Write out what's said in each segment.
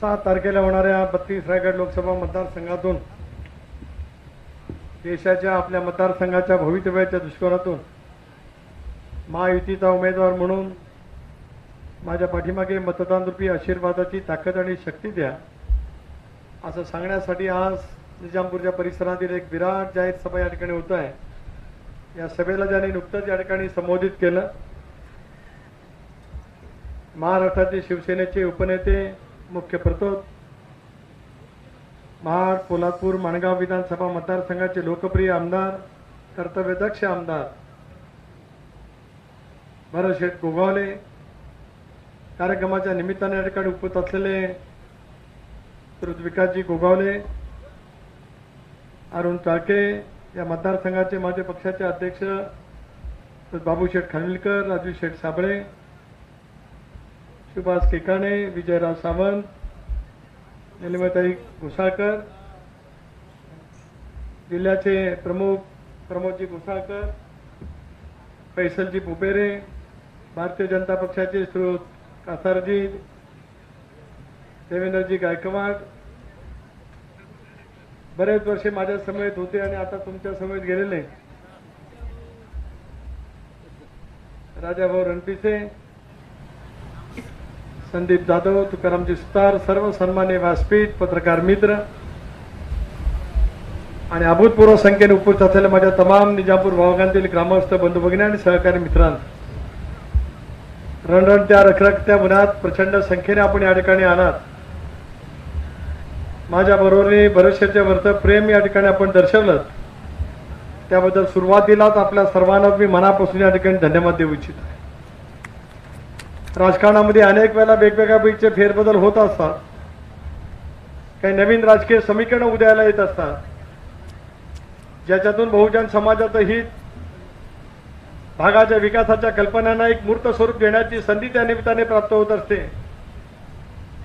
सात तारखेला होणाऱ्या बत्तीस रायगड लोकसभा मतदारसंघातून देशाच्या आपल्या मतदारसंघाच्या भवितव्याच्या दृष्टिकोनातून महायुतीचा उमेदवार म्हणून माझ्या पाठीमागे मतदानरूपी आशीर्वादाची ताकद आणि शक्ती द्या असं सांगण्यासाठी आज निजामपूरच्या परिसरातील एक विराट जाहीर सभा या ठिकाणी होत आहे. या सभेला ज्यांनी नुकतंच या ठिकाणी संबोधित केलं महाराष्ट्राचे शिवसेनेचे उपनेते मुख्य प्रतोद महाड पोलादपूर माणगाव विधानसभा मतदारसंघाचे लोकप्रिय आमदार कर्तव्यदक्ष आमदार भरत शेठ गोगावले कार्यक्रमाच्या निमित्ताने या ठिकाणी उपस्थित असलेले विकासजी गोगावले अरुण चाळके या मतदारसंघाचे माझे पक्षाचे अध्यक्ष बाबू शेठ खानविलकर राजू शेठ साबळे सुभाष केकाणे विजयराव सावंत निलिमाताई घोसाळकर जिल्ह्याचे प्रमुख प्रमोदजी घोसाळकर फैसलजी पुपेरे भारतीय जनता पक्षाचे श्रोत कासारजी देवेंद्रजी गायकवाड. बरेच वर्षे माझ्या समेत होते आणि आता तुमच्या समेत गेलेले. राजाभाऊ रणपिसे संदीप जाधव तुकारामजी सुतार सर्व सन्मान्य व्यासपीठ पत्रकार मित्र आणि अभूतपूर्व संख्येने उपस्थित असलेल्या माझ्या तमाम निजापूर भागांतील ग्रामस्थ बंधू भगिनी आणि सहकारी मित्रांनो. रणरणत्या रखरखत्या उन्हात प्रचंड संख्येने आपण या ठिकाणी आणत माझ्या बरोबरीने भरोश्याचे वरचं प्रेम या ठिकाणी आपण दर्शवलं. त्याबद्दल सुरुवातीलाच आपल्या सर्वांना मी मनापासून या ठिकाणी धन्यवाद देऊ इच्छित. आहे राजकारणामध्ये अनेक वेळेला वेगवेगळ्या पैकीचे फेरबदल होत असतात. काही नवीन राजकीय समीकरणं उदयाला येत असतात. ज्याच्यातून बहुजन समाजाचं हित भागाच्या विकासाच्या कल्पनांना एक मूर्त स्वरूप देण्याची संधी त्या निमित्ताने प्राप्त होत असते.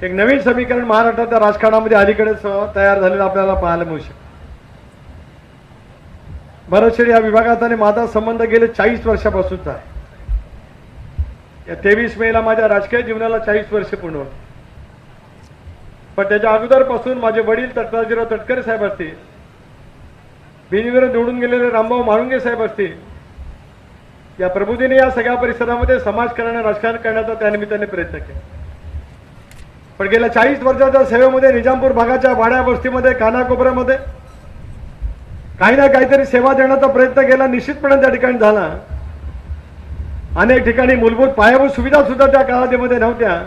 एक नवीन समीकरण महाराष्ट्राच्या राजकारणामध्ये अलीकडेच तयार झालेलं आपल्याला पाहायला मिळू शकतं. भरतशेड या विभागात आणि माझा संबंध गेले चाळीस वर्षापासूनचा आहे. या तेवीस मेला माझ्या राजकीय जीवनाला चाळीस वर्ष पूर्ण होते. पण त्याच्या अगोदरपासून माझे वडील तटराजीराव तटकरे साहेब असतील बिनविरोध निवडून गेलेले रामभाऊ म्हाळुंगे साहेब असतील या प्रबुद्धीने या सगळ्या परिसरामध्ये समाजकारण राजकारण करण्याचा त्या निमित्ताने प्रयत्न केला. पण गेल्या चाळीस वर्षाच्या सेवेमध्ये निजामपूर भागाच्या वाड्या वस्तीमध्ये कानाकोपऱ्यामध्ये काही ना काहीतरी सेवा देण्याचा प्रयत्न केला निश्चितपणे त्या ठिकाणी झाला. अनेक ठिकाणी मूलभूत पायाभूत सुविधा सुद्धा त्या कालावधीमध्ये नव्हत्या.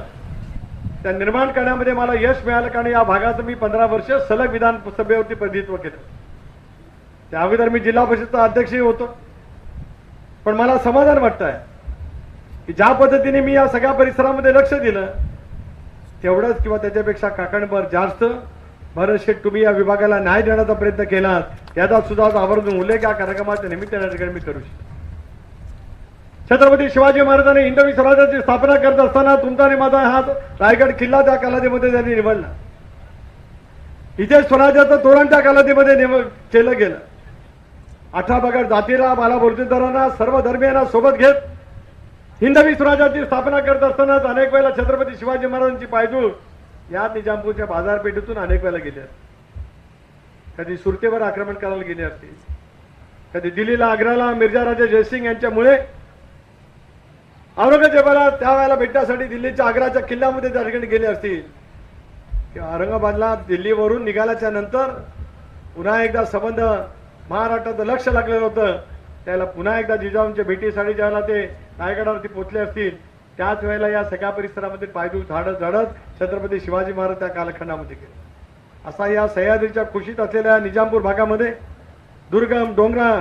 त्या निर्माण करण्यामध्ये मला यश मिळालं कारण या भागाचं मी पंधरा वर्ष सलग विधानसभेवरती प्रतिनिधित्व केलं. त्या अगोदर मी जिल्हा परिषदचा अध्यक्षही होतो. पण मला समाधान वाटत आहे की ज्या पद्धतीने मी या सगळ्या परिसरामध्ये लक्ष दिलं तेवढंच किंवा त्याच्यापेक्षा काकणभर जास्त भरत शेठ तुम्ही या विभागाला न्याय देण्याचा प्रयत्न केलात याचा सुद्धा आज आवर्जून उल्लेख या कार्यक्रमाच्या निमित्ताने ठिकाणी मी करू शकतो. छत्रपती शिवाजी महाराजांनी हिंदवी स्वराज्याची स्थापना करत असताना तुमचा आणि माझा हा रायगड किल्ला त्या कालावधीमध्ये त्यांनी निवडला. इथे स्वराज्याचं तोरण त्या कालावधीमध्ये निव केलं गेलं. अठरा बगड जातीला बाला बोलतेदारांना सर्व धर्मियांना सोबत घेत हिंदवी स्वराज्याची स्थापना करत असतानाच अनेक वेळेला छत्रपती शिवाजी महाराजांची पायदूळ या निजामपूरच्या बाजारपेठेतून अनेक वेळेला गेले कधी सुरतेवर आक्रमण करायला गेले असतील कधी दिल्लीला आग्र्याला मिर्जा राजे जयसिंग यांच्यामुळे औरंगजेबाला त्यावेळेला भेटण्यासाठी दिल्लीच्या आग्राच्या किल्ल्यामध्ये त्या ठिकाणी गेले असतील. किंवा औरंगाबादला दिल्लीवरून निघाल्याच्या नंतर पुन्हा एकदा संबंध महाराष्ट्राचं लक्ष लागलेलं होतं. त्याला पुन्हा एकदा जिजाऊंच्या भेटीसाठी ज्यावेळेला ते रायगडावरती पोचले असतील त्याच वेळेला या सगळ्या परिसरामध्ये पायदूळ झाडत झाडत छत्रपती शिवाजी महाराज त्या कालखंडामध्ये गेले. असा या सह्याद्रीच्या खुशीत असलेल्या निजामपूर भागामध्ये दुर्गम डोंगरा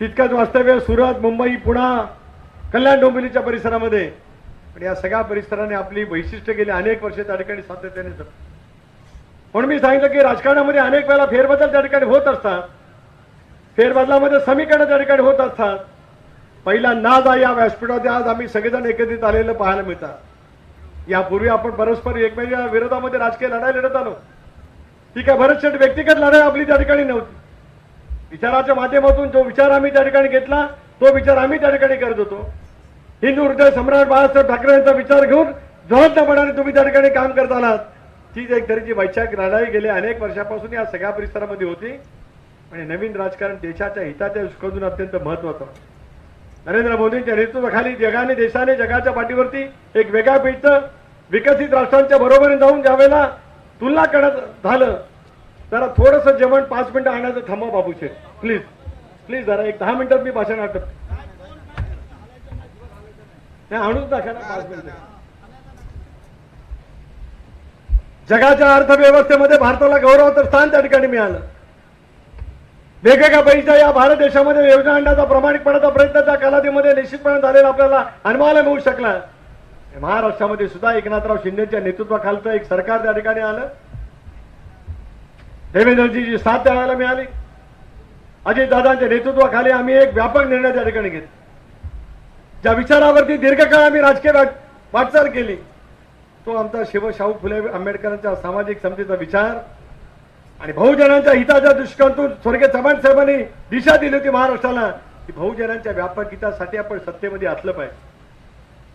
तितकंच वास्तव्य सुरत मुंबई पुणा कल्याण डोंबिवलीच्या परिसरामध्ये. पण या सगळ्या परिसराने आपली वैशिष्ट्य गेली अनेक वर्षे त्या ठिकाणी सातत्याने जपली. म्हणून मी सांगितलं की राजकारणामध्ये अनेक वेळा फेरबदल त्या ठिकाणी होत असतात. फेरबदलामध्ये समीकरण त्या ठिकाणी होत असतात. पहिला नाद या व्यासपीठामध्ये आज आम्ही सगळेजण एकत्रित आलेलं पाहायला मिळतात. यापूर्वी आपण परस्पर एकमेकांच्या विरोधामध्ये राजकीय लढाई लढत आलो. ती काय भरत व्यक्तिगत लढाई आपली त्या ठिकाणी नव्हती. विचाराच्या माध्यमातून जो विचार आम्ही त्या ठिकाणी घेतला तो विचार आम्ही त्या ठिकाणी करत होतो. हिंदू हृदय सम्राट बाळासाहेब ठाकरे यांचा विचार घेऊन जोरदारपणाने तुम्ही त्या ठिकाणी काम करत आलात. तीच एक तऱ्हेची वैशाख लढाई गेले. अनेक वर्षापासून या सगळ्या परिसरामध्ये होती. आणि नवीन राजकारण देशाच्या हिताच्या दृष्टीकोनातून अत्यंत महत्वाचं नरेंद्र मोदींच्या नेतृत्वाखाली जगाने देशाने जगाच्या पाठीवरती एक वेगळ्या पिढीचं विकसित राष्ट्रांच्या बरोबरीने जाऊन ज्यावेळेला तुलना करण्यात झालं जरा थोडस जेवण पाच मिनिटं आणायचं थांबा बाबूशे प्लीज प्लीज जरा एक दहा मिनिटात मी भाषण आटप नाही आणूच पाच मिनिटं. जगाच्या अर्थव्यवस्थेमध्ये भारताला गौरवाचं स्थान त्या ठिकाणी मिळालं. वेगवेगळ्या पैसा या भारत देशामध्ये योजना आणण्याचा प्रामाणिकपणाचा प्रयत्न त्या कालावधीमध्ये निश्चितपणे झालेला आपल्याला अनुभवायला मिळू शकला. महाराष्ट्रामध्ये सुद्धा एकनाथराव शिंदेच्या नेतृत्वाखालचं एक सरकार त्या ठिकाणी आलं. देवेंद्रजीची साथ द्यायला मिळाली. अजितदादांच्या नेतृत्वाखाली आम्ही एक व्यापक निर्णय त्या ठिकाणी घेतला. ज्या विचारावरती दीर्घकाळ आम्ही राजकीय वाटचाल केली तो आमचा शिवशाहू फुले आंबेडकरांच्या सामाजिक समतेचा विचार आणि बहुजनांच्या हिताच्या दृष्टिकोनातून स्वर्गीय चव्हाण साहेबांनी दिशा दिली होती महाराष्ट्राला की बहुजनांच्या व्यापक हितासाठी आपण सत्तेमध्ये असलं पाहिजे.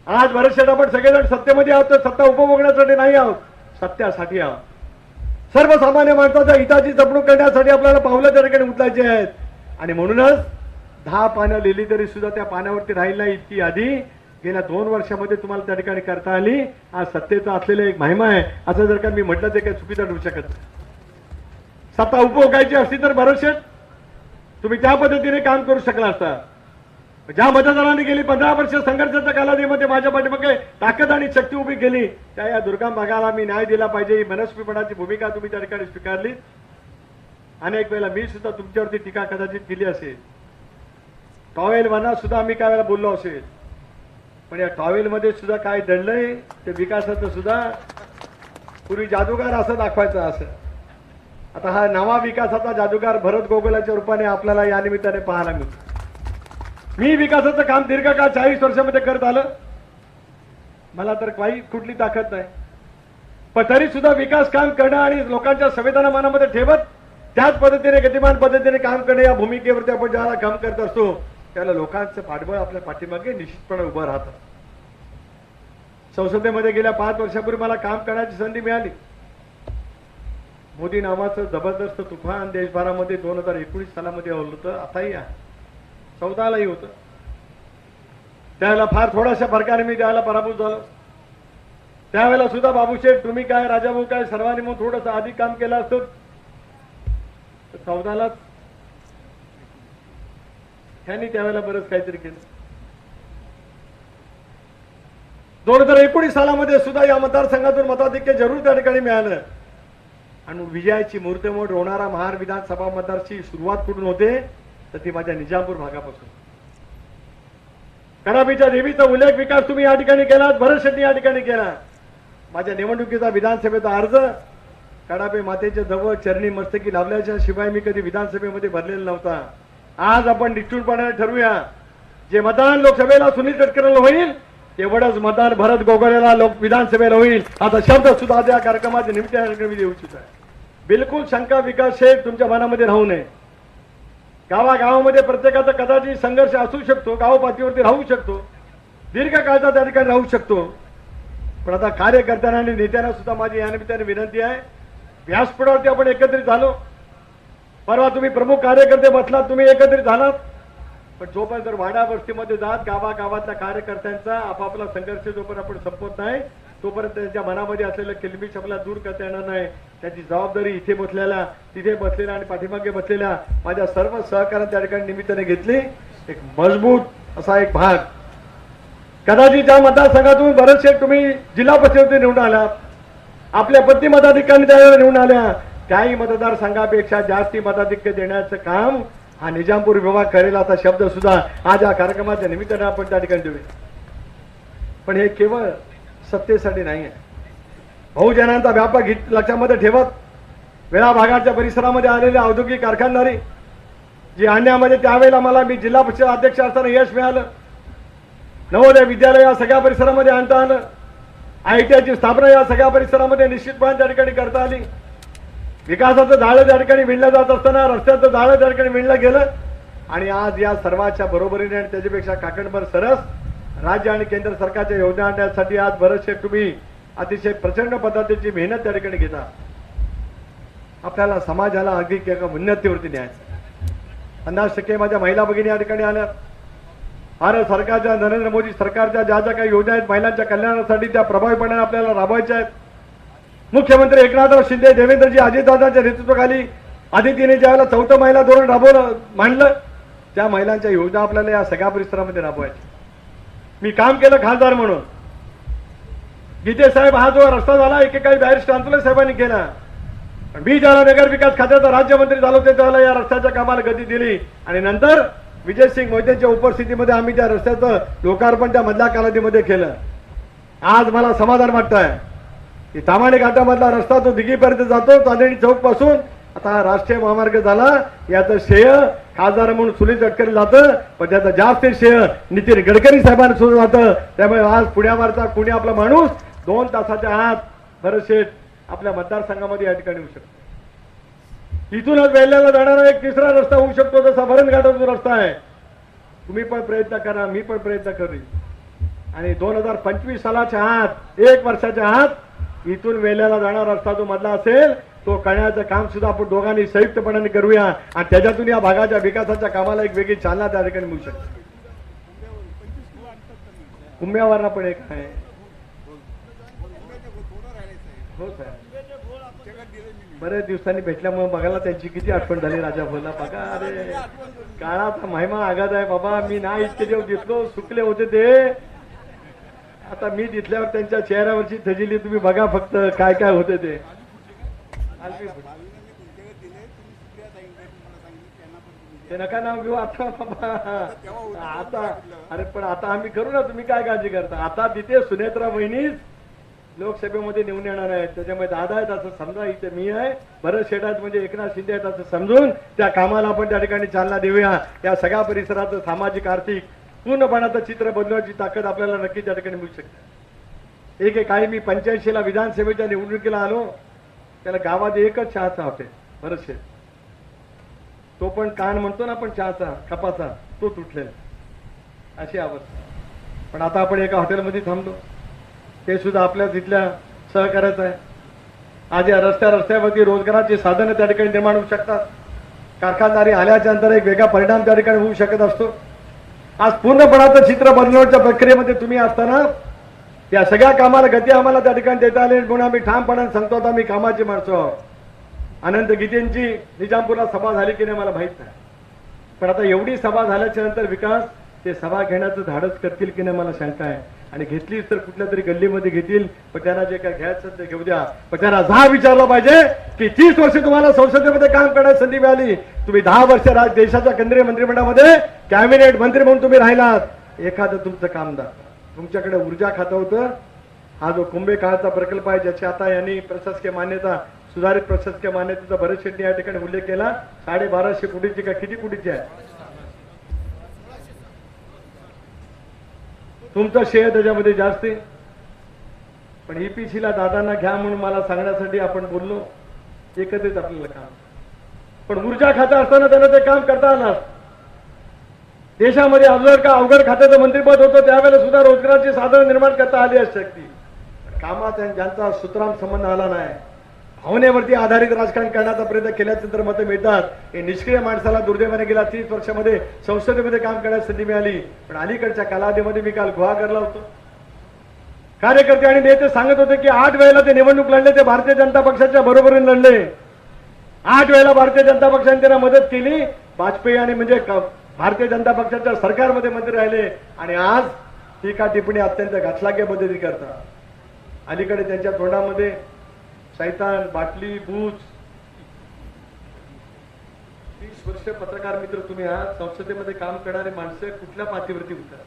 आज बरेचसे आपण सगळेजण सत्तेमध्ये आहोत तर सत्ता उपभोगण्यासाठी नाही आहोत सत्यासाठी आहोत. सर्वसामान्य माणसाच्या हिताची जपणूक करण्यासाठी आपल्याला पावलं त्या ठिकाणी उचलायची आहेत. आणि म्हणूनच दहा पानं लिहिली तरी सुद्धा त्या पाण्यावरती राहिला इतकी यादी. गेल्या दोन वर्षामध्ये तुम्हाला त्या ठिकाणी करता आली. आज सत्तेचा असलेला एक महिमा आहे. असं जर का मी म्हटलं ते काही चुकीचं ठरू शकत सत्ता उपभोगायची असती तर भरोसे तुम्ही त्या पद्धतीने काम करू शकला असता. ज्या मतदारांनी गेली पंधरा वर्ष संघर्षाच्या कालावधीमध्ये माझ्या पाठीमागे ताकद आणि शक्ती उभी केली त्या या दुर्गम भागाला मी न्याय दिला पाहिजे. ही मनस्वीपणाची भूमिका तुम्ही त्या ठिकाणी स्वीकारली. अनेक वेळेला मी सुद्धा तुमच्यावरती टीका कदाचित केली असेल. टॉवेल म्हणा सुद्धा मी काय वेळेला बोललो असेल. पण या टॉवेल मध्ये सुद्धा काय दडलंय ते विकासाचं सुद्धा पूर्वी जादूगार असं दाखवायचं असं. आता हा नवा विकासाचा जादूगार भरत गोगोलाच्या रूपाने आपल्याला या निमित्ताने पाहायला मिळतो. मी विकासाचं काम दीर्घकाळ चाळीस वर्षामध्ये करत आलं. मला तर काही कुठली ताकद नाही. पण तरी सुद्धा विकास काम करणं आणि लोकांच्या संवेदना मनामध्ये ठेवत त्याच पद्धतीने गतिमान पद्धतीने काम करणं या भूमिकेवरती आपण ज्याला काम करत असतो त्याला लोकांचं पाठबळ आपल्या पाठीमागे निश्चितपणे उभं राहतं. संसदेमध्ये गेल्या पाच वर्षापूर्वी मला काम करण्याची संधी मिळाली. मोदी नावाचं जबरदस्त तुफान देशभरामध्ये दोन हजार एकोणीस सालामध्ये आलं होतं आताही आहे. चौदालाही होतं. त्यावेळेला फार थोड्याशा फरकाने मी त्यावेळेला पराभूत झालो. त्यावेळेला सुद्धा बाबूशेठ तुम्ही काय राजाभाऊ काय सर्वांनी मग थोडंसं अधिक काम केलं असतं? तर चौदालाच त्यांनी त्यावेळेला बरंच काहीतरी केलं. दोन हजार एकोणीस सालामध्ये सुद्धा या मतदारसंघातून मताधिक्य जरूर त्या ठिकाणी मिळालं. आणि विजयाची मूर्तमोड होणारा महार विधानसभा मतदारची सुरुवात कुठून होते तर ती माझ्या निजामपूर भागापासून. कडाबीच्या देवीचा उल्लेख विकास तुम्ही या ठिकाणी केलात भरत शेट्टी या ठिकाणी केला माझ्या निवडणुकीचा विधानसभेचा अर्ज कडाबे मातेच्या जवळ चरणी मस्तकी लावल्याच्या शिवाय मी कधी विधानसभेमध्ये भरलेला नव्हता. आज आपण निष्ठुरपणाने ठरवूया. जे मतदान लोकसभेला सुनील तटकरेला होईल तेवढंच मतदान भरत गोगोलेला लोक विधानसभेला होईल. आता शब्द सुद्धा त्या कार्यक्रमाच्या निमित्ताने मी देऊ इच्छित आहे. बिलकुल शंका विकास हे तुमच्या मनामध्ये राहू नये. गावागावामध्ये प्रत्येकाचा कदाचित संघर्ष असू शकतो गावपातळीवरती राहू शकतो. दीर्घकाळचा त्या ठिकाणी राहू शकतो. पण आता कार्यकर्त्यांना आणि नेत्यांना सुद्धा माझी या निमित्ताने विनंती आहे. व्यासपीठावरती आपण एकत्रित झालो. परवा तुम्ही प्रमुख कार्यकर्ते बसलात तुम्ही एकत्रित झालात. पण जोपर्यंत जर वाडा वस्तीमध्ये जात गावागावातल्या कार्यकर्त्यांचा आपापला संघर्ष जोपर्यंत आपण संपवत नाही तोपर्यंत त्यांच्या मनामध्ये असलेलं किलबिश आपल्याला दूर करता येणार नाही. त्याची जबाबदारी इथे बसलेल्या तिथे बसलेल्या आणि पाठीमागे बसलेल्या माझ्या सर्व सहकार्याने त्या ठिकाणी निमित्ताने घेतली. एक मजबूत असा एक भाग. कदाचित त्या मतदारसंघातून बरेचसे तुम्ही जिल्हा परिषदेमध्ये निवडून आलात. आपल्या पत्नी मताधिकारी त्यावेळेला निवडून आल्या. त्याही मतदारसंघापेक्षा जास्ती मताधिक्य देण्याचं काम हा निजामपूर विभाग करेल असा शब्द सुद्धा आज या कार्यक्रमाच्या निमित्ताने आपण त्या ठिकाणी देऊया पण हे केवळ सत्तेसाठी नाही आहे. बहुजनांचा व्यापक हित लक्षामध्ये ठेवत वेळा भागाच्या परिसरामध्ये आलेले औद्योगिक कारखानदारी जी आणण्यामध्ये त्यावेळेला मला मी जिल्हा परिषद अध्यक्ष असताना यश मिळालं. नवोदय विद्यालय या सगळ्या परिसरामध्ये आणता आलं. आय टी आयची स्थापना या सगळ्या परिसरामध्ये निश्चितपणे त्या ठिकाणी करता आली. विकासाचं जाळं त्या ठिकाणी विणलं जात असताना रस्त्याचं जाळं त्या ठिकाणी विणलं गेलं आणि आज या सर्वाच्या बरोबरीने आणि त्याच्यापेक्षा काकणभर सरस राज्य आणि केंद्र सरकारच्या योजना आणण्यासाठी आज बरेचसे तुम्ही अतिशय प्रचंड पद्धतीची मेहनत त्या ठिकाणी घेता. आपल्याला समाजाला अगदी एका उन्नतीवरती न्यायचं पन्नास टक्के माझ्या महिला भगिनी या ठिकाणी आल्या. भारत सरकारच्या नरेंद्र मोदी सरकारच्या ज्या ज्या काही योजना आहेत महिलांच्या कल्याणासाठी त्या प्रभावीपणे आपल्याला राबवायच्या आहेत. मुख्यमंत्री एकनाथराव शिंदे देवेंद्रजी अजितदादांच्या नेतृत्वाखाली आदितीने ज्यावेळेला चौथं महिला धोरण राबवलं मांडलं त्या महिलांच्या योजना आपल्याला या सगळ्या परिसरामध्ये राबवायच्या. मी काम केलं खासदार म्हणून. गीते साहेब हा जो रस्ता झाला एकेकाळी बॅरिस्टर आंदोलन साहेबांनी केला. मी ज्याला नगर विकास खात्याचा राज्यमंत्री झालो ते त्याला या रस्त्याच्या कामाला गती दिली. आणि नंतर विजयसिंग मोहितेच्या उपस्थितीमध्ये आम्ही त्या रस्त्याचं लोकार्पण त्या मधल्या कालावधीमध्ये केलं. आज मला समाधान वाटतंय. की तामाणे घाटामधला रस्ता तो दिघीपर्यंत जातो चांदणी चौकपासून. आता हा राष्ट्रीय महामार्ग झाला याचं श्रेय खासदार म्हणून सुनील गडकरी जातं पण त्याचं जास्त श्रेय नितीन गडकरी साहेबांना सुद्धा जातं. त्यामुळे आज पुण्यावरचा कुणी आपला माणूस दोन तासाच्या आत भरत शेठ आपल्या मतदारसंघामध्ये या ठिकाणी येऊ शकतो. इथूनच वेल्ल्याला जाणारा एक तिसरा रस्ता होऊ शकतो जसा भरण घाटाचा रस्ता आहे. तुम्ही पण प्रयत्न करा मी पण प्रयत्न करेन. आणि दोन हजार पंचवीस सालाच्या आत एक वर्षाच्या आत इथून वेल्याला जाणारा रस्ता जो मधला असेल तो करण्याचं काम सुद्धा आपण दोघांनी संयुक्तपणाने करूया. आणि त्याच्यातून या भागाच्या विकासाच्या कामाला एक वेगळी चालना त्या ठिकाणी मिळू शकते. कुंभ्यावरनं पण एक आहे. हो साहेब. बरेच दिवसांनी भेटल्यामुळे बघायला त्यांची किती आठवण झाली राजा भोला. बघा अरे काळाचा महिमा आघात आहे बाबा. मी ना इतके दिवस दिसलो सुकले होते ते आता मी दिसल्यावर त्यांच्या चेहऱ्यावरची थजिली तुम्ही बघा फक्त काय काय होते ते. ते नका नाव घेऊ आता आता अरे पण आता आम्ही करू ना तुम्ही काय काळजी करता? आता तिथे सुनेत्रा बहिणीच लोकसभेमध्ये निवडून येणार आहेत. त्याच्यामुळे दादा आहेत असं समजा इथे मी आहे. भरत शेठ आहेत म्हणजे एकनाथ शिंदे आहेत असं समजून त्या कामाला आपण त्या ठिकाणी चालना देऊया. या सगळ्या परिसराचं सामाजिक आर्थिक पूर्णपणाचं चित्र बदलण्याची ताकद आपल्याला नक्की त्या ठिकाणी मिळू शकते. एक एक काही मी पंच्याऐंशीला विधानसभेच्या निवडणुकीला आलो त्याला गावात एकच चहाचा हॉटेल बरेचसे तो पण कान म्हणतो ना आपण चहाचा कपाचा तो तुटलेला अशी अवस्था. पण आता आपण एका हॉटेलमध्ये थांबलो. ते सुद्धा आपल्या तिथल्या सहकार्याचं आहे. आज या रस्त्या रस्त्यावरती रोजगाराची साधनं त्या ठिकाणी निर्माण होऊ शकतात. कारखानदारी आल्याच्यानंतर एक वेगळा परिणाम त्या ठिकाणी होऊ शकत असतो. आज पूर्णपणाचं चित्र बनवण्याच्या प्रक्रियेमध्ये तुम्ही असताना या सगळ्या कामाला गती आम्हाला त्या ठिकाणी देता आली म्हणून आम्ही ठामपणाने सांगतो आता आम्ही कामाची माणसं आहोत. अनंत गीतेंची निजामपूरला सभा झाली की नाही मला माहीत नाही. पण आता एवढी सभा झाल्याच्यानंतर विकास ते सभा घेण्याचं धाडस करतील की नाही मला शंका आहे. आणि घेतलीच तर कुठल्या तरी गल्लीमध्ये घेतील पण त्यांना जे काय घ्यायचं ते घेऊ द्या. पण त्यांना दहा विचारलं पाहिजे की तीस वर्ष तुम्हाला संसदेमध्ये काम करण्याची संधी मिळाली. तुम्ही दहा वर्ष राज देशाच्या केंद्रीय मंत्रिमंडळामध्ये कॅबिनेट मंत्री म्हणून तुम्ही राहिलात. एखादं तुमचं काम तुमच्याकडे ऊर्जा खातं होतं. हा जो कुंभे काळाचा प्रकल्प आहे ज्याची आता यांनी प्रशासकीय मान्यता सुधारित प्रशासकीय मान्यतेचा बरेच शेट्टी या ठिकाणी उल्लेख केला. साडेबाराशे कोटीची का किती कोटीची आहे? तुमचं शेअर त्याच्यामध्ये जास्त आहे. पण EPC ला दादांना घ्या म्हणून मला सांगण्यासाठी आपण बोललो. एकत्रित आपल्याला काम. पण ऊर्जा खातं असताना त्यांना ते काम करता आलं. देशामध्ये अवघड का अवघड खात्याचं मंत्रिपद होतं त्यावेळेला सुद्धा रोजगाराची साधनं निर्माण करता आली असू शकती. कामात आणि ज्यांचा सुतराम संबंध आला नाही भावनेवरती आधारित राजकारण करण्याचा प्रयत्न केल्याचं तर मतं मिळतात. हे निष्क्रिय माणसाला दुर्दैवाने गेल्या तीस वर्षामध्ये संसदेमध्ये काम करण्यास संधी मिळाली. पण अलीकडच्या कालावधीमध्ये मी काल गुहा करला होतो. कार्यकर्ते आणि नेते सांगत होते की आठ वेळेला ते निवडणूक लढले ते भारतीय जनता पक्षाच्या बरोबरीने लढले. आठ वेळेला भारतीय जनता पक्षाने त्यांना मदत केली. वाजपेयी आणि म्हणजे भारतीय जनता पक्षाच्या सरकारमध्ये मंत्री राहिले. आणि आज टीका टिप्पणी अत्यंत घातलाक्या पद्धती करतात. अलीकडे त्यांच्या तोंडामध्ये सैतान बाटली बूच तीस वर्ष पत्रकार मित्र तुम्ही आहात. संसदेमध्ये काम करणारे माणसं कुठल्या पातळीवरती उतरा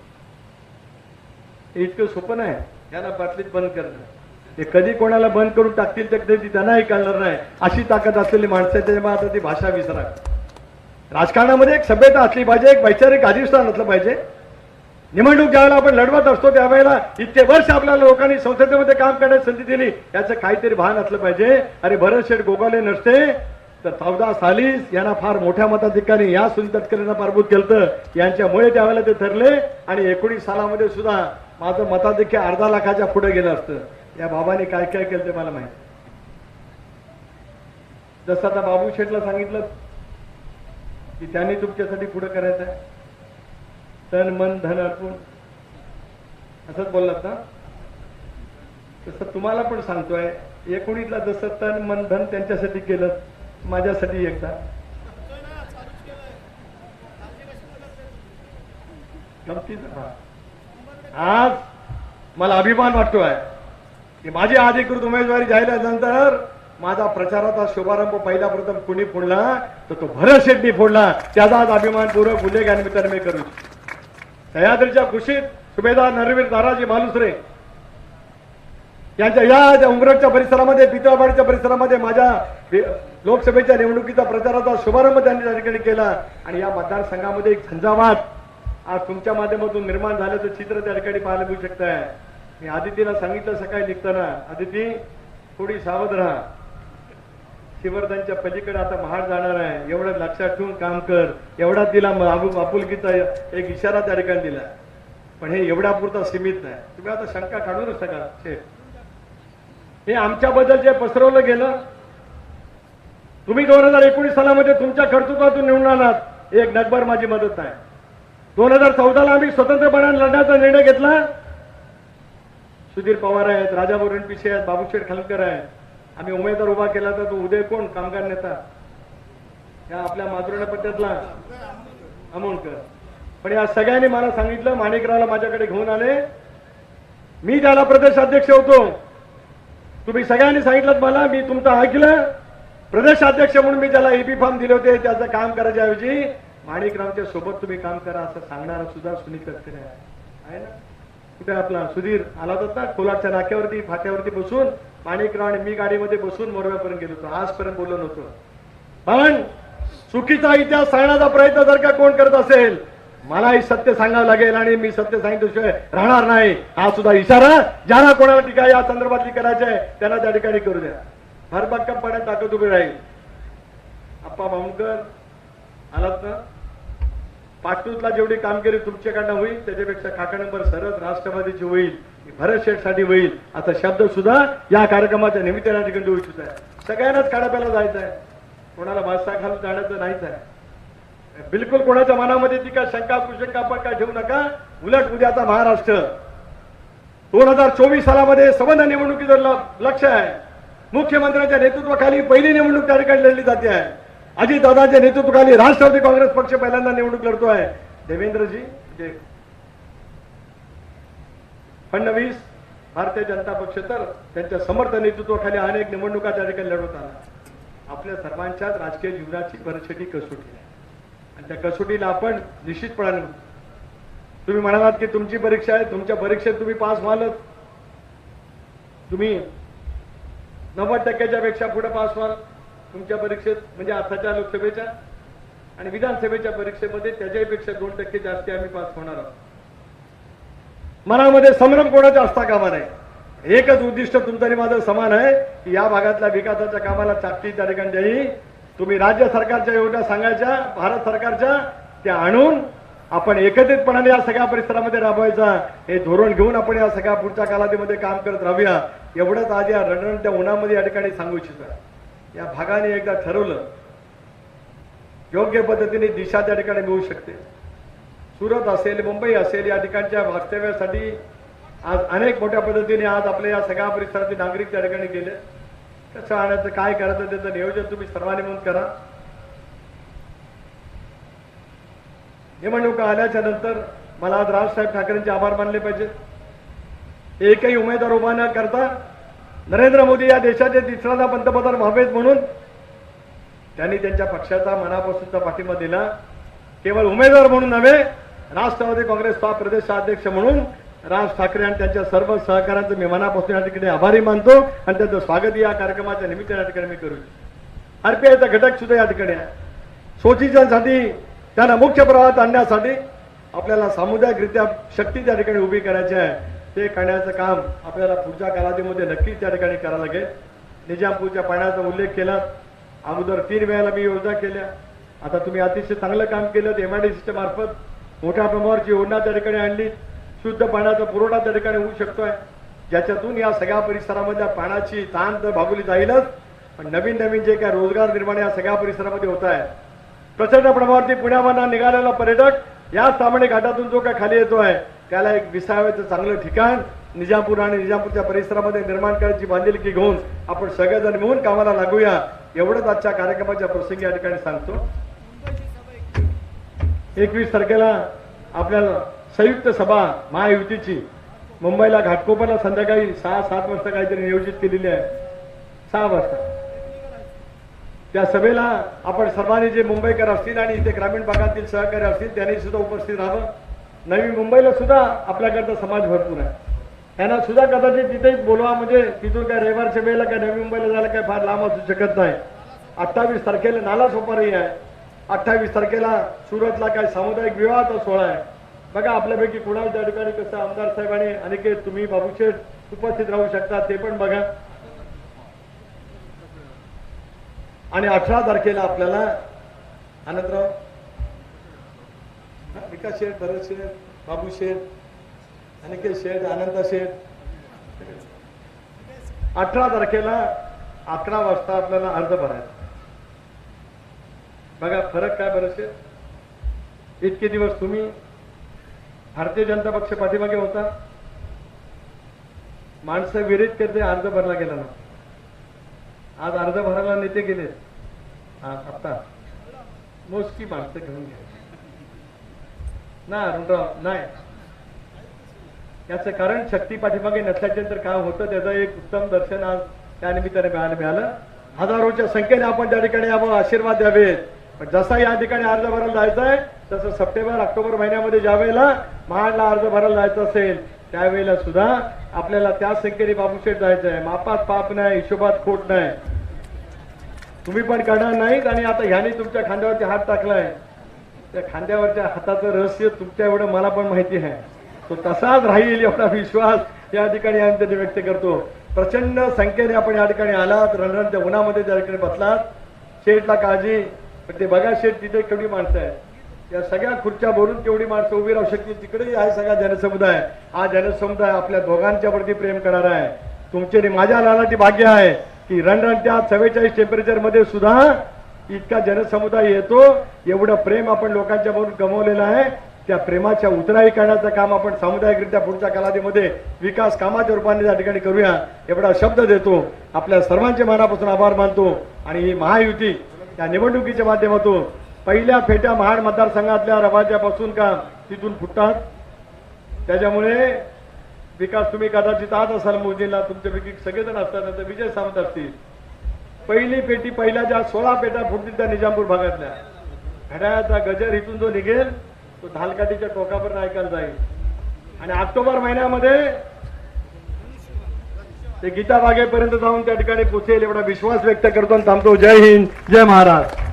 इतकं सोपं नाही. यांना बाटलीत बंद करणं ते कधी कोणाला बंद करून टाकतील तर कधी त्यांनाही कळणार नाही. अशी ताकद असलेली माणसं त्याच्यामुळे आता ती भाषा विसरा राजकारणामध्ये एक सभ्यता असली पाहिजे एक वैचारिक अधिष्ठान असलं पाहिजे. निवडणूक ज्यावेळेला आपण लढवत असतो त्यावेळेला इतके वर्ष आपल्याला लोकांनी संसदेमध्ये काम करण्याची संधी दिली. याचं काहीतरी भान असलं पाहिजे. अरे भरत शेठ गोगाले नसते तर चौदा सालीच यांना फार मोठ्या मताधिकारी या सुनील तटकरेंना पारभूत केलं यांच्यामुळे त्यावेळेला ते ठरले आणि एकोणीस सालामध्ये सुद्धा माझं मताधिक्य अर्धा लाखाच्या पुढे गेलं असतं. या बाबांनी काय काय केलं ते मला माहिती. जसं आता बाबू शेठला सांगितलं की त्यांनी तुमच्यासाठी पुढे करायचं आहे. तन मन धन अर्पून असंच बोललात ना? तसं तुम्हाला पण सांगतोय एकोणीतला जसं तन मन धन त्यांच्यासाठी केलं माझ्यासाठी एकदा. आज मला अभिमान वाटतोय की माझी अधिकृत उमेदवारी जाहीर झाल्यानंतर माझा प्रचाराचा शुभारंभ पहिला प्रथम कुणी फोडला तर तो भरत शेट्टी फोडला. त्याचा आज अभिमानपूर्वक उल्लेखानिमित्ताने मी करू इच्छितो. सह्याद्रीच्या कुशीत सुभेदार नरवीर दाराजी मालुसरे यांच्या या ज्या उमरटच्या परिसरामध्ये पितळवाडीच्या परिसरामध्ये माझ्या लोकसभेच्या निवडणुकीचा प्रचाराचा शुभारंभ त्यांनी त्या ठिकाणी केला आणि या मतदारसंघामध्ये एक झंझावात आज तुमच्या माध्यमातून निर्माण झाल्याचं चित्र त्या ठिकाणी पाहायला मिळू शकताय. मी आदितीला सांगितलं सकाळी निघताना आदिती थोडी सावध राहा. शिवर्धनच्या पलीकडे आता महाड जाणार आहे. एवढं लक्षात ठेवून काम कर. एवढा तिला आपुलकीचा एक इशारा त्या ठिकाणी दिला. पण हे एवढ्या पुरता सीमित नाही. तुम्ही आता शंका काढूनच नका हे आमच्याबद्दल जे पसरवलं गेलं तुम्ही दोन हजार एकोणीस सालामध्ये तुमच्या कर्तृत्वातून निवडून आलात. एक नगभर माझी मदत नाही दोन हजार चौदाला आम्ही स्वतंत्रपणाने लढण्याचा निर्णय घेतला. सुधीर पवार आहेत राजाभाऊ पिशे आहेत बाबूशेठ खालकर आहेत. आम्ही उमेदवार उभा केला तर तो उदय कोण? कामगार नेता. या आपल्या माधुर्य पट्ट्यातला अमोणकर पण या सगळ्यांनी मला सांगितलं माणिकरावला माझ्याकडे घेऊन आले. मी त्याला प्रदेशाध्यक्ष होतो. तुम्ही सगळ्यांनी सांगितलं मला मी तुमचं ऐकलं. प्रदेश अध्यक्ष म्हणून मी त्याला एबी फॉर्म दिले होते त्याचं काम करायच्या ऐवजी माणिकरावच्या सोबत तुम्ही काम करा असं सांगणारा सुद्धा सुनील तटकरे आहे. ना? कुठे आपला सुधीर आला होता? ना नाक्यावरती फाट्यावरती बसून. माणिकराव आणि मी गाडीमध्ये बसून मोरव्यापर्यंत गेलो होतो. आजपर्यंत बोललो नव्हतो. पण चुकीचा इतिहास सांगण्याचा प्रयत्न जर का कोण करत असेल मलाही सत्य सांगावं लागेल आणि मी सत्य सांगितल्याशिवाय राहणार नाही. हा सुद्धा इशारा ज्यांना कोणाला टीका या संदर्भातली करायची आहे त्यांना त्या ठिकाणी करू द्या. फार भक्कमपणे ताकद उभी राहील. आप्पा भामकर आलात ना? पाटूतला जेवढी कामगिरी तुमच्याकडनं होईल त्याच्यापेक्षा काका नंबर सरस राष्ट्रवादीची होईल. भरत शेठसाठी होईल. असा शब्द सुद्धा या कार्यक्रमाच्या निमित्ताने या ठिकाणी देऊ इच्छित आहे. सगळ्यांनाच काढाप्याला जायचं आहे. कोणाला भाषा घालून जाण्याचं नाहीच आहे. बिलकुल कोणाच्या मनामध्ये ती काय शंका कुशंका आपण काय ठेवू नका. उलट उद्याचा महाराष्ट्र. दोन हजार चोवीस सालामध्ये संबंध निवडणुकीचं लक्ष आहे. मुख्यमंत्र्यांच्या नेतृत्वाखाली पहिली निवडणूक त्या ठिकाणी लढली जाते आहे. अजितदादांच्या नेतृत्वाखाली राष्ट्रवादी काँग्रेस पक्ष पहिल्यांदा निवडणूक लढतो आहे. देवेंद्रजी फडणवीस भारतीय जनता पक्ष तर त्यांच्या समर्थ नेतृत्वाखाली अनेक निवडणुका त्या ठिकाणी लढवत आला आपल्या सर्वांच्याच राजकीय जीवनाची परिस्थिती कसोटी आहे. आणि त्या कसोटीला आपण निश्चितपणाने तुम्ही म्हणालात की तुमची परीक्षा आहे तुमच्या परीक्षेत तुम्ही पास व्हालच तुम्ही नव्वद टक्क्याच्या पेक्षा पुढे पास व्हाल. तुमच्या परीक्षेत म्हणजे आताच्या लोकसभेच्या आणि विधानसभेच्या परीक्षेमध्ये त्याच्यापेक्षा दोन टक्के जास्ती आम्ही पास होणार आहोत. मनामध्ये संभ्रम कोणाचा असता कामा नाही एकच उद्दिष्ट तुमचं आणि माझं समान आहे की या भागातल्या विकासाच्या कामाला चाकती त्या ठिकाणी द्यावी. तुम्ही राज्य सरकारच्या योजना सांगायच्या भारत सरकारच्या त्या आणून आपण एकत्रितपणाने या सगळ्या परिसरामध्ये राबवायचा. हे धोरण घेऊन आपण या सगळ्या पुढच्या कालावधीमध्ये काम करत राहूया. एवढंच आज या रणरणत्या उन्हामध्ये या ठिकाणी सांगू इच्छितो. या भागाने एकदा ठरवलं योग्य पद्धतीने दिशा त्या ठिकाणी मिळू शकते. सुरत असेल मुंबई असेल या ठिकाणच्या वास्तव्यासाठी आज अनेक मोठ्या पद्धतीने आज आपल्या या सगळ्या परिसरातील नागरिक त्या ठिकाणी गेले. कसं आणायचं काय करायचं त्याचं नियोजन तुम्ही सर्वांनी म्हणून करा. निवडणुका आल्याच्यानंतर मला आज राजसाहेब ठाकरेंचे आभार मानले पाहिजे एकही उमेदवार उभा न करता नरेंद्र मोदी या देशाचे तिसऱ्यांदा पंतप्रधान व्हावेत म्हणून त्यांनी त्यांच्या पक्षाचा मनापासूनचा पाठिंबा दिला. केवळ उमेदवार म्हणून नव्हे राष्ट्रवादी काँग्रेस प्रदेशाध्यक्ष म्हणून राज ठाकरे आणि त्यांच्या सर्व सहकाऱ्यांचं मी मनापासून या ठिकाणी आभारी मानतो आणि त्यांचं स्वागत या कार्यक्रमाच्या निमित्ताने या ठिकाणी मी करू. आरपीआयचा घटक सुद्धा या ठिकाणी आहे. शोषितांसाठी त्यांना मुख्य प्रवाहात आणण्यासाठी आपल्याला सामुदायिकरित्या शक्ती त्या ठिकाणी उभी करायची आहे. ते करण्याचं काम आपल्याला पुढच्या कालावधीमध्ये नक्कीच त्या ठिकाणी करावं लागेल. निजामपूरच्या पाण्याचा उल्लेख केला. अगोदर तीन वेळेला मी योजना केल्या. आता तुम्ही अतिशय चांगलं काम केलं. एम आय डी मार्फत मोठ्या प्रमाणावरची योजना त्या ठिकाणी आणली. शुद्ध पाण्याचा पुरवठा त्या ठिकाणी होऊ शकतोय. ज्याच्यातून या सगळ्या परिसरामधल्या पाण्याची ताण तर भागवली जाईलच. पण नवीन नवीन जे काय रोजगार निर्माण या सगळ्या परिसरामध्ये होत आहे. प्रचंड प्रमाणावरती पुण्यामधला निघालेला पर्यटक या सामान्य घाटातून जो काय खाली येतोय त्याला एक विसाव्याचं चांगलं ठिकाण निजामपूर आणि निजामपूरच्या परिसरामध्ये निर्माण करायची बांधिलकी घेऊन आपण सगळेजण मिळून कामाला लागूया. एवढंच आजच्या कार्यक्रमाच्या प्रसंगी या ठिकाणी सांगतो. एकवीस तारखेला आपल्याला संयुक्त सभा महायुतीची. मुंबईला घाटकोपरला संध्याकाळी सहा सात वाजता काहीतरी नियोजित केलेली आहे. सहा वाजता. त्या सभेला आपण सर्वांनी जे मुंबईकर असतील आणि इथे ग्रामीण भागातील सहकारी असतील त्यांनी सुद्धा उपस्थित राहावं. नवी मुंबईला सुद्धा आपल्याकडचा समाज भरपूर आहे. त्यांना सुद्धा कदाचित तिथेच बोलवा म्हणजे तिथून काय रविवारच्या वेळेला काय नवी मुंबईला जायला काय फार लांब असू शकत नाही. अठ्ठावीस तारखेला नाला सोपारी आहे. अठ्ठावीस तारखेला सुरतला काय सामुदायिक विवाहाचा सोहळा आहे. बघा आपल्यापैकी कुणाला त्या ठिकाणी कसं आमदार साहेब आणि अनिकेत तुम्ही बाबूशेठ उपस्थित राहू शकता ते पण बघा. आणि अठरा तारखेला आपल्याला आनंदराव विकास शेठ भरत शेठ बाबू शेठ अनिकेत शेठ आनंद शेठ. अठरा तारखेला अकरा वाजता आपल्याला अर्ज भरायचा. बघा फरक काय बरं इतके दिवस तुम्ही भारतीय जनता पक्ष पाठीमागे होता. माणसं विरोध करते अर्ज भरला गेला ना. आज अर्ज भरायला नेते गेले. आता मोजकी माणसं घेऊन घ्या ना अरुणराव नाही. याचं कारण शक्ती पाठीमागे नसल्याचे तर काय होतं? त्याचं एक उत्तम दर्शन आज त्यानिमित्ताने मिळालं. मिळालं. हजारोच्या संख्येने आपण त्या ठिकाणी यावं आशीर्वाद द्यावेत. जसा या ठिकाणी अर्ज भरायला जायचा आहे तसं सप्टेंबर ऑक्टोबर महिन्यामध्ये ज्या वेळेला महाडला अर्ज भरायला जायचं असेल त्यावेळेला सुद्धा आपल्याला त्या संख्येने बाबूशेठ जायचं आहे. मापात पाप नाही हिशोबात खोट नाही. तुम्ही पण करणार नाहीत आणि आता ह्याने तुमच्या खांद्यावरती हात टाकलाय त्या खांद्यावरच्या हाताचं रहस्य तुमच्या एवढं मला पण माहिती आहे. तो तसाच राहील एवढा विश्वास या ठिकाणी आम्ही व्यक्त करतो. प्रचंड संख्येने आपण या ठिकाणी आलात रणरणच्या उन्हामध्ये त्या ठिकाणी बसलात. शेठला काळजी. पण ते बघा शेठ तिथे केवढी माणसं आहेत. या सगळ्या खुर्च्या भरून केवढी माणसं उभी राहू शकतील तिकडेही आहे सगळा जनसमुदाय. हा जनसमुदाय आपल्या दोघांच्या वरती प्रेम करणार आहे. तुमचे माझ्या लालाटी भाग्य आहे की रणरणच्या चव्वेचाळीस टेम्परेचरमध्ये सुद्धा इतका जनसमुदाय येतो एवढं प्रेम आपण लोकांच्या भरून गमवलेलं आहे. त्या प्रेमाच्या उतराई करण्याचं काम आपण सामुदायिकरित्या पुढच्या कालावधीमध्ये विकास कामाच्या रूपाने त्या ठिकाणी करूया एवढा शब्द देतो. आपल्या सर्वांचे मनापासून आभार मानतो आणि ही महायुती या निवडणुकीच्या माध्यमातून पहिल्या फेट्या महाड मतदारसंघातल्या रवाज्यापासून का तिथून फुटतात? त्याच्यामुळे विकास तुम्ही कदाचित आज असाल मोदीला तुमच्यापैकी सगळेजण असतात नंतर विजय सावंत असतील. पहिली पेटी पहिल्या ज्या सोळा पेट्या फुटतील त्या निजामपूर भागातल्या. घड्याळाचा गजर इथून जो निघेल तो धालकाठीच्या टोकापर्यंत ऐकायला जाईल. आणि ऑक्टोबर महिन्यामध्ये ते गीता बागेपर्यंत जाऊन त्या ठिकाणी पोचेल एवढा विश्वास व्यक्त करतो आणि थांबतो. जय हिंद जय महाराज